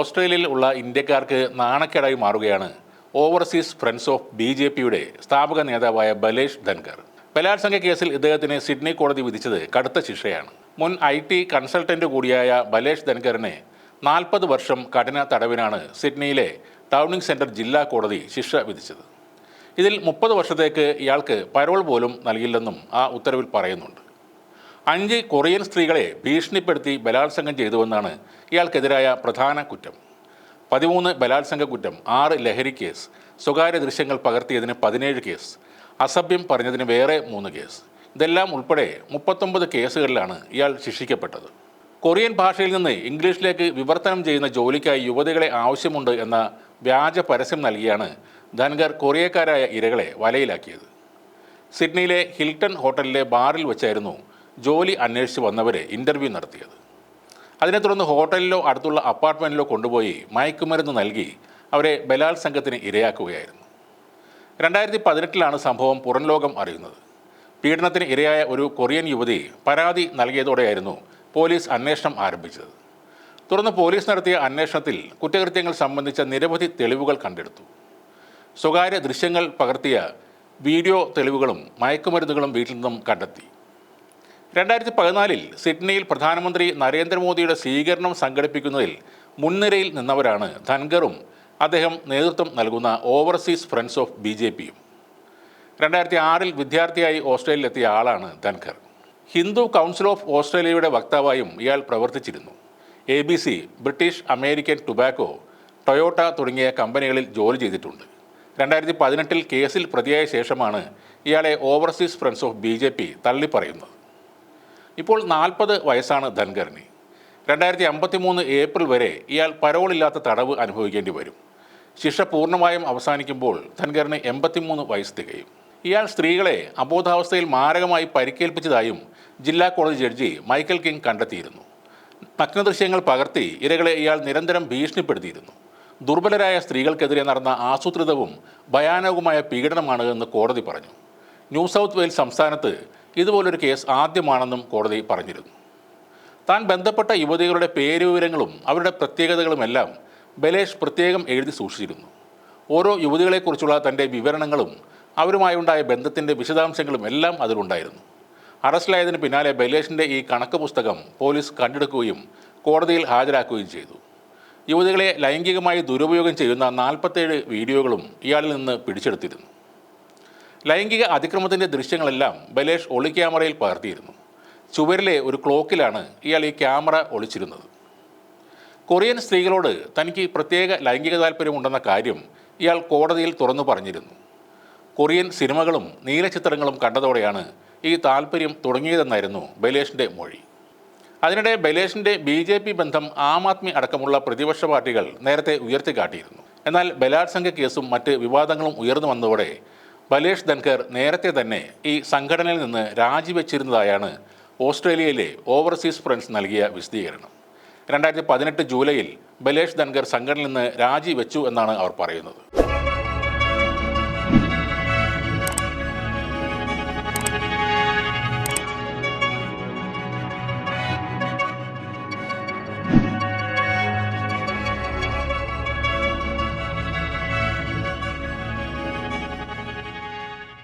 ഓസ്ട്രേലിയയിൽ ഉള്ള ഇന്ത്യക്കാർക്ക് നാണക്കേടായി മാറുകയാണ് overseas friends of B J പിയുടെ സ്ഥാപക നേതാവായ ബലേഷ് ധൻകർ ബലാത്സംഗ കേസിൽ ഇദ്ദേഹത്തിന് സിഡ്നി കോടതി വിധിച്ചത് കടുത്ത ശിക്ഷയാണ്. മുൻ ഐ ടി കൺസൾട്ടന്റ് കൂടിയായ ബലേഷ് ധൻകറിനെ നാൽപ്പത് വർഷം കഠിന തടവിനാണ് സിഡ്നിയിലെ ടൗണിംഗ് സെന്റർ ജില്ലാ കോടതി ശിക്ഷ വിധിച്ചത്. ഇതിൽ മുപ്പത് വർഷത്തേക്ക് ഇയാൾക്ക് പരോൾ പോലും നൽകില്ലെന്നും ആ ഉത്തരവിൽ പറയുന്നുണ്ട്. അഞ്ച് കൊറിയൻ സ്ത്രീകളെ ഭീഷണിപ്പെടുത്തി ബലാത്സംഗം ചെയ്തുവെന്നാണ് ഇയാൾക്കെതിരായ പ്രധാന കുറ്റം. പതിമൂന്ന് ബലാത്സംഗ കുറ്റം ആറ് ലഹരി കേസ് സ്വകാര്യ ദൃശ്യങ്ങൾ പകർത്തിയതിന് പതിനേഴ് കേസ് അസഭ്യം പറഞ്ഞതിന് വേറെ മൂന്ന് കേസ്. ഇതെല്ലാം ഉൾപ്പെടെ മുപ്പത്തൊമ്പത് കേസുകളിലാണ് ഇയാൾ ശിക്ഷിക്കപ്പെട്ടത്. കൊറിയൻ ഭാഷയിൽ നിന്ന് ഇംഗ്ലീഷിലേക്ക് വിവർത്തനം ചെയ്യുന്ന ജോലിക്കായി യുവതികളെ ആവശ്യമുണ്ട് എന്ന വ്യാജ പരസ്യം നൽകിയാണ് ധൻഗർ കൊറിയക്കാരായ ഇരകളെ വലയിലാക്കിയത്. സിഡ്നിയിലെ ഹിൽട്ടൺ ഹോട്ടലിലെ ബാറിൽ വെച്ചായിരുന്നു ജോലി അന്വേഷിച്ച് വന്നവരെ ഇന്റർവ്യൂ നടത്തിയത്. അതിനെ തുടർന്ന് ഹോട്ടലിലോ അടുത്തുള്ള അപ്പാർട്ട്മെന്റിലോ കൊണ്ടുപോയി മയക്കുമരുന്ന് നൽകി അവരെ ബലാത്സംഗത്തിന് ഇരയാക്കുകയായിരുന്നു. രണ്ടായിരത്തി പതിനെട്ടിലാണ് സംഭവം പുറം ലോകം അറിയുന്നത്. പീഡനത്തിന് ഇരയായ ഒരു കൊറിയൻ യുവതി പരാതി നൽകിയതോടെയായിരുന്നു പോലീസ് അന്വേഷണം ആരംഭിച്ചത്. തുടർന്ന് പോലീസ് നടത്തിയ അന്വേഷണത്തിൽ കുറ്റകൃത്യങ്ങൾ സംബന്ധിച്ച നിരവധി തെളിവുകൾ കണ്ടെടുത്തു. സ്വകാര്യ ദൃശ്യങ്ങൾ പകർത്തിയ വീഡിയോ തെളിവുകളും മയക്കുമരുന്നുകളും വീട്ടിൽ നിന്നും കണ്ടെത്തി. രണ്ടായിരത്തി പതിനാലിൽ സിഡ്നിയിൽ പ്രധാനമന്ത്രി നരേന്ദ്രമോദിയുടെ സ്വീകരണം സംഘടിപ്പിക്കുന്നതിൽ മുൻനിരയിൽ നിന്നവരാണ് ധൻഗറും അദ്ദേഹം നേതൃത്വം നൽകുന്ന overseas friends of B J പിയും. രണ്ടായിരത്തി ആറിൽ വിദ്യാർത്ഥിയായി ഓസ്ട്രേലിയയിലെത്തിയ ആളാണ് ധൻഖർ. ഹിന്ദു കൗൺസിൽ ഓഫ് ഓസ്ട്രേലിയയുടെ വക്താവായും ഇയാൾ പ്രവർത്തിച്ചിരുന്നു. A B C British American tobacco Toyota തുടങ്ങിയ കമ്പനികളിൽ ജോലി ചെയ്തിട്ടുണ്ട്. രണ്ടായിരത്തി പതിനെട്ടിൽ കേസിൽ പ്രതിയായ ശേഷമാണ് ഇയാളെ overseas friends of B J P തള്ളിപ്പറയുന്നത്. ഇപ്പോൾ നാൽപ്പത് വയസ്സാണ് ധൻഖറിന് രണ്ടായിരത്തി അമ്പത്തി മൂന്ന് ഏപ്രിൽ വരെ ഇയാൾ പരോളില്ലാത്ത തടവ് അനുഭവിക്കേണ്ടി വരും. ശിക്ഷ പൂർണമായും അവസാനിക്കുമ്പോൾ ധൻഖറിന് എൺപത്തിമൂന്ന് വയസ്സ് തികയും. ഇയാൾ സ്ത്രീകളെ അബോധാവസ്ഥയിൽ മാരകമായി പരിക്കേൽപ്പിച്ചതായും ജില്ലാ കോടതി ജഡ്ജി മൈക്കൽ കിങ് കണ്ടെത്തിയിരുന്നു. നഗ്നദൃശ്യങ്ങൾ പകർത്തി ഇരകളെ ഇയാൾ നിരന്തരം ഭീഷണിപ്പെടുത്തിയിരുന്നു. ദുർബലരായ സ്ത്രീകൾക്കെതിരെ നടന്ന ആസൂത്രിതവും ഭയാനകവുമായ പീഡനമാണ് എന്ന് കോടതി പറഞ്ഞു. ന്യൂ സൗത്ത് വെയിൽസ് സംസ്ഥാനത്ത് ഇതുപോലൊരു കേസ് ആദ്യമാണെന്നും കോടതി പറഞ്ഞിരുന്നു. താൻ ബന്ധപ്പെട്ട യുവതികളുടെ പേരുവിവരങ്ങളും അവരുടെ പ്രത്യേകതകളുമെല്ലാം ബലേഷ് പ്രത്യേകം എഴുതി സൂക്ഷിച്ചിരുന്നു. ഓരോ യുവതികളെക്കുറിച്ചുള്ള തന്റെ വിവരണങ്ങളും അവരുമായുണ്ടായ ബന്ധത്തിന്റെ വിശദാംശങ്ങളും എല്ലാം അതിലുണ്ടായിരുന്നു. അറസ്റ്റിലായതിന് പിന്നാലെ ബലേഷിന്റെ ഈ കണക്ക് പുസ്തകം പോലീസ് കണ്ടെടുക്കുകയും കോടതിയിൽ ഹാജരാക്കുകയും ചെയ്തു. യുവതികളെ ലൈംഗികമായി ദുരുപയോഗം ചെയ്യുന്ന നാൽപ്പത്തേഴ് വീഡിയോകളും ഇയാളിൽ നിന്ന് പിടിച്ചെടുത്തിരുന്നു. ലൈംഗിക അതിക്രമത്തിന്റെ ദൃശ്യങ്ങളെല്ലാം ബലേഷ് ഒളി ക്യാമറയിൽ പകർത്തിയിരുന്നു. ചുവരിലെ ഒരു ക്ലോക്കിലാണ് ഇയാൾ ഈ ക്യാമറ ഒളിച്ചിരുന്നത്. കൊറിയൻ സ്ത്രീകളോട് തനിക്ക് പ്രത്യേക ലൈംഗിക താല്പര്യമുണ്ടെന്ന കാര്യം ഇയാൾ കോടതിയിൽ തുറന്നു പറഞ്ഞിരുന്നു. കൊറിയൻ സിനിമകളും നീലചിത്രങ്ങളും കണ്ടതോടെയാണ് ഈ താല്പര്യം തുടങ്ങിയതെന്നായിരുന്നു ബലേഷിന്റെ മൊഴി. അതിനിടെ ബലേഷിന്റെ ബി ജെ പി ബന്ധം ആം ആദ്മി അടക്കമുള്ള പ്രതിപക്ഷ പാർട്ടികൾ നേരത്തെ ഉയർത്തിക്കാട്ടിയിരുന്നു. എന്നാൽ ബലാത്സംഗ കേസും മറ്റ് വിവാദങ്ങളും ഉയർന്നു വന്നതോടെ ബലേഷ് ധൻകർ നേരത്തെ തന്നെ ഈ സംഘടനയിൽ നിന്ന് രാജിവെച്ചിരുന്നതായാണ് ഓസ്ട്രേലിയയിലെ ഓവർസീസ് ഫ്രണ്ട്സ് നൽകിയ വിശദീകരണം. രണ്ടായിരത്തി പതിനെട്ട് ജൂലൈയിൽ ബലേഷ് ധൻകർ സംഘടനയിൽ നിന്ന് രാജിവെച്ചു എന്നാണ് അവർ പറയുന്നത്.